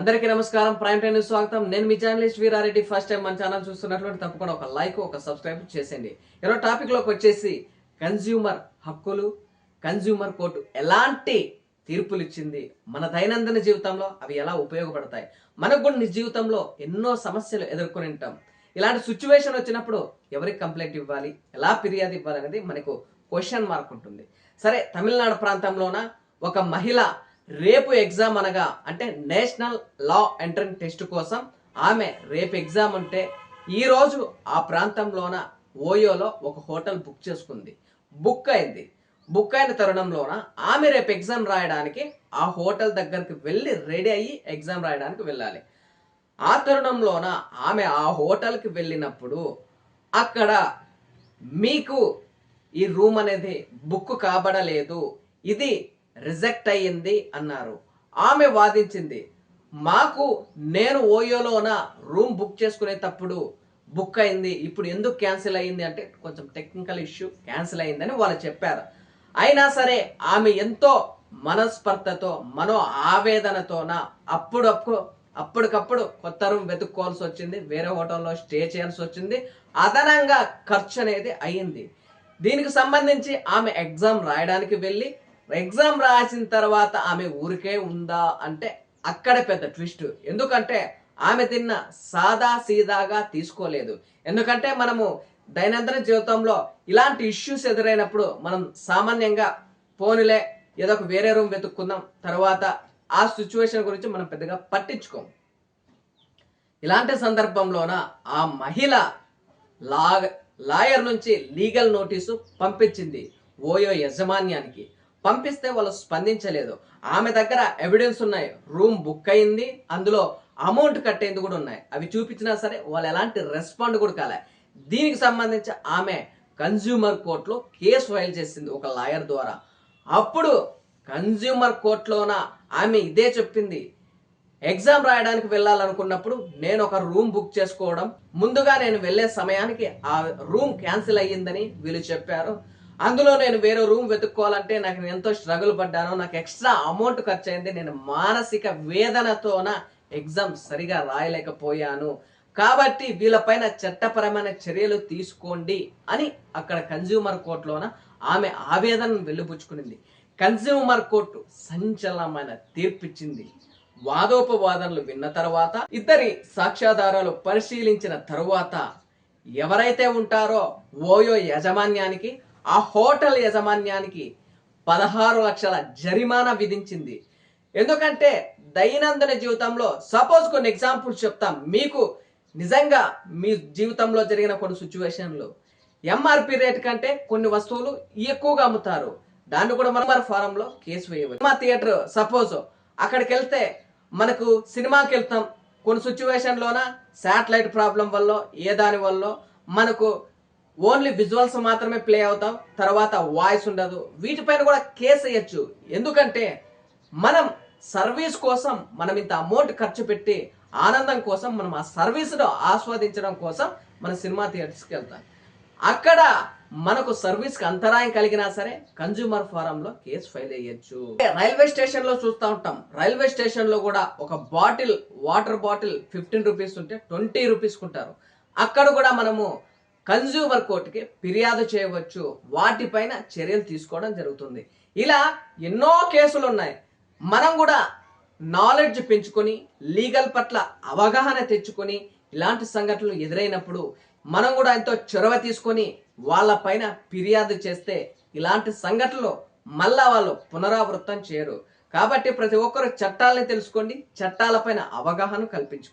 అందరికీ నమస్కారం. Prime time news స్వాగతం. నేను మీ జర్నలిస్ట్ వీరారెడ్డి. ఫస్ట్ టైం మన ఛానల్ చూస్తున్నటువంటి తప్పకుండా ఒక లైక్ ఒక సబ్స్క్రైబ్ చేసేయండి. ఈరోజు టాపిక్లోకి వచ్చేసి కన్జ్యూమర్ హక్కులు కన్జ్యూమర్ కోర్టు ఎలాంటి తీర్పులు ఇచ్చింది మన దైనందిన జీవితంలో అవి ఎలా ఉపయోగపడతాయి మనకు కూడా నిజ జీవితంలో ఎన్నో సమస్యలు ఎదుర్కొని ఉంటాం. ఇలాంటి సిచ్యువేషన్ వచ్చినప్పుడు ఎవరికి కంప్లైంట్ ఇవ్వాలి ఎలా ఫిర్యాదు ఇవ్వాలి అనేది మనకు క్వశ్చన్ మార్క్ ఉంటుంది. సరే తమిళనాడు ప్రాంతంలోన ఒక మహిళ రేపు ఎగ్జామ్ అనగా అంటే నేషనల్ లా ఎంట్రన్స్ టెస్ట్ కోసం ఆమె రేపు ఎగ్జామ్ ఉంటే ఈరోజు ఆ ప్రాంతంలోన ఓయోలో ఒక హోటల్ బుక్ చేసుకుంది. బుక్ అయింది. బుక్ అయిన తరుణంలోన ఆమె రేపు ఎగ్జామ్ రాయడానికి ఆ హోటల్ దగ్గరికి వెళ్ళి రెడీ అయ్యి ఎగ్జామ్ రాయడానికి వెళ్ళాలి. ఆ తరుణంలోన ఆమె ఆ హోటల్కి వెళ్ళినప్పుడు అక్కడ మీకు ఈ రూమ్ అనేది బుక్ కాబడలేదు. ఇది రిజెక్ట్ అయ్యింది అన్నారు. ఆమె వాదించింది మాకు నేను ఓయోలోన రూమ్ బుక్ చేసుకునేటప్పుడు బుక్ అయింది ఇప్పుడు ఎందుకు క్యాన్సిల్ అయ్యింది? అంటే కొంచెం టెక్నికల్ ఇష్యూ క్యాన్సిల్ అయిందని వాళ్ళు చెప్పారు. అయినా సరే ఆమె ఎంతో మనస్పర్ధతో మనో ఆవేదనతోన అప్పుడప్పుడు అప్పటికప్పుడు కొత్త రూమ్ వెతుక్కోవాల్సి వచ్చింది వేరే హోటల్లో స్టే చేయాల్సి వచ్చింది అదనంగా ఖర్చు అనేది అయ్యింది. దీనికి సంబంధించి ఆమె ఎగ్జామ్ రాయడానికి వెళ్ళి ఎగ్జామ్ రాసిన తర్వాత ఆమె ఊరికే ఉందా అంటే అక్కడ పెద్ద ట్విస్ట్. ఎందుకంటే ఆమె తిన్న సాదా సీదాగా తీసుకోలేదు. ఎందుకంటే మనము దైనందిన జీవితంలో ఇలాంటి ఇష్యూస్ ఎదురైనప్పుడు మనం సామాన్యంగా పోనులే ఏదో ఒక వేరే రూమ్ వెతుక్కుందాం తర్వాత ఆ సిచ్యువేషన్ గురించి మనం పెద్దగా పట్టించుకోం ఇలాంటి సందర్భంలోన ఆ మహిళ లా లాయర్ నుంచి లీగల్ నోటీసు పంపించింది ఓయో యజమాన్యానికి. పంపిస్తే వాళ్ళు స్పందించలేదు. ఆమె దగ్గర ఎవిడెన్స్ ఉన్నాయి. రూమ్ బుక్ అయింది. అందులో అమౌంట్ కట్టేందుకు కూడా ఉన్నాయి. అవి చూపించినా సరే వాళ్ళు ఎలాంటి రెస్పాండ్ కూడా కాలే. దీనికి సంబంధించి ఆమె కన్జ్యూమర్ కోర్టులో కేసు ఫైల్ చేసింది ఒక లాయర్ ద్వారా. అప్పుడు కన్జ్యూమర్ కోర్టులోన ఆమె ఇదే చెప్పింది. ఎగ్జామ్ రాయడానికి వెళ్ళాలనుకున్నప్పుడు నేను ఒక రూమ్ బుక్ చేసుకోవడం. ముందుగా నేను వెళ్ళే సమయానికి ఆ రూమ్ క్యాన్సిల్ అయ్యిందని వీళ్ళు చెప్పారు. అందులో నేను వేరే రూమ్ వెతుక్కోవాలంటే నాకు నేను ఎంతో స్ట్రగుల్ పడ్డాను. నాకు ఎక్స్ట్రా అమౌంట్ ఖర్చు అయింది నేను మానసిక వేదనతోన ఎగ్జామ్ సరిగా రాయలేకపోయాను. కాబట్టి వీళ్ళపైన చట్టపరమైన చర్యలు తీసుకోండి అని అక్కడ కన్జ్యూమర్ కోర్టులోన ఆమె ఆవేదనను వెలుబుచ్చుకునింది కన్జ్యూమర్ కోర్టు సంచలనమైన తీర్పిచ్చింది. వాదోపవాదనలు విన్న తర్వాత ఇద్దరి సాక్ష్యాధారాలు పరిశీలించిన తరువాత ఎవరైతే ఉంటారో ఓయో యాజమాన్యానికి ఆ హోటల్ యాజమాన్యానికి పదహారు లక్షల జరిమానా విధించింది. ఎందుకంటే దైనందిన జీవితంలో సపోజ్ కొన్ని ఎగ్జాంపుల్స్ చెప్తాం. మీకు నిజంగా మీ జీవితంలో జరిగిన కొన్ని సిచ్యువేషన్లు ఎంఆర్పి రేట్ కంటే కొన్ని వస్తువులు ఎక్కువగా అమ్ముతారు. దాన్ని కూడా మనం ఫారంలో కేసు వేయవచ్చు. సినిమా థియేటర్ సపోజ్ అక్కడికి వెళ్తే మనకు సినిమాకి వెళ్తాం. కొన్ని సిచ్యువేషన్లోన శాటిలైట్ ప్రాబ్లం వల్ల ఏ దాని వల్ల మనకు ఓన్లీ విజువల్స్ మాత్రమే ప్లే అవుతాం తర్వాత వాయిస్ ఉండదు. వీటిపైన కూడా కేసు వేయచ్చు. ఎందుకంటే మనం సర్వీస్ కోసం మనం ఇంత అమౌంట్ ఖర్చు పెట్టి ఆనందం కోసం మనం ఆ సర్వీస్ను ఆస్వాదించడం కోసం మన సినిమా థియేటర్స్కి వెళ్తాం. అక్కడ మనకు సర్వీస్కి అంతరాయం కలిగినా సరే కన్జ్యూమర్ ఫోరంలో కేసు ఫైల్ చేయొచ్చు రైల్వే స్టేషన్లో చూస్తూ ఉంటాం. రైల్వే స్టేషన్లో కూడా ఒక bottle water bottle fifteen rupees ఉంటే ట్వంటీ రూపీస్ ఉంటారు. అక్కడ కూడా మనము కన్జ్యూమర్ కోర్టుకి ఫిర్యాదు చేయవచ్చు. వాటిపైన చర్యలు తీసుకోవడం జరుగుతుంది. ఇలా ఎన్నో కేసులు ఉన్నాయి మనం కూడా నాలెడ్జ్ పెంచుకొని లీగల్ పట్ల అవగాహన తెచ్చుకొని ఇలాంటి సంఘటనలు ఎదురైనప్పుడు మనం కూడా ఎంతో చొరవ తీసుకొని వాళ్ళపైన ఫిర్యాదు చేస్తే ఇలాంటి సంఘటనలు మళ్ళా వాళ్ళు పునరావృతం చేయరు. కాబట్టి ప్రతి ఒక్కరు చట్టాలని తెలుసుకోండి చట్టాలపైన అవగాహన కల్పించుకోండి.